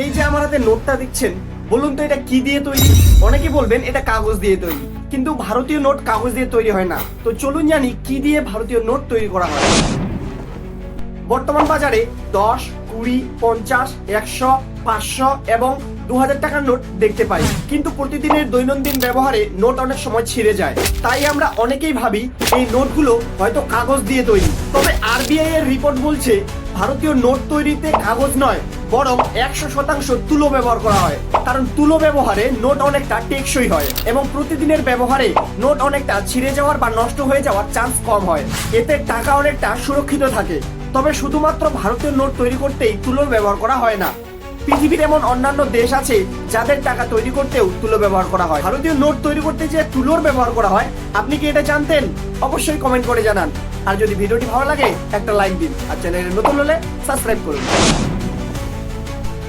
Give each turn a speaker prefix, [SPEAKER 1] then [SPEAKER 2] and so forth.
[SPEAKER 1] এই যে আমার হাতে নোটটা দেখছেন, বলুন তো এটা কি দিয়ে তৈরি? অনেকে বলবেন এটা কাগজ দিয়ে তৈরি, কিন্তু ভারতীয় নোট কাগজ দিয়ে তৈরি হয় না। তো চলুন জানি কি দিয়ে ভারতীয় নোট তৈরি করা হয়। বর্তমান বাজারে দশ, কুড়ি, পঞ্চাশ, একশো, পাঁচশো এবং দু হাজার টাকার নোট দেখতে পাই। কিন্তু প্রতিদিনের দৈনন্দিন ব্যবহারে নোট অনেক সময় ছিঁড়ে যায়। তাই আমরা অনেকেই ভাবি এই নোটগুলো হয়তো কাগজ দিয়ে তৈরি। তবে আরবিআই এর রিপোর্ট বলছে ভারতীয় নোট তৈরিতে কাগজ নয়, বরং একশো শতাংশ তুলো ব্যবহার করা হয়। কারণ তুলো ব্যবহারে নোট অনেকটা টেকসই হয় এবং প্রতিদিনের ব্যবহারে নোট অনেকটা ছিঁড়ে যাওয়ার বা নষ্ট হয়ে যাওয়ার চান্স কম হয়। এতে টাকা অনেকটা সুরক্ষিত থাকে। তবে শুধুমাত্র ভারতীয় নোট তৈরি করতেই তুলোর ব্যবহার করা হয় না। পৃথিবীর এমন অন্যান্য দেশ আছে যাদের টাকা তৈরি করতেও তুলো ব্যবহার করা হয়। ভারতীয় নোট তৈরি করতে যে তুলোর ব্যবহার করা হয়, আপনি কি এটা জানতেন? অবশ্যই কমেন্ট করে জানান। আর যদি ভিডিওটি ভালো লাগে, একটা লাইক দিন। আর চ্যানেলে নতুন হলে সাবস্ক্রাইব করুন।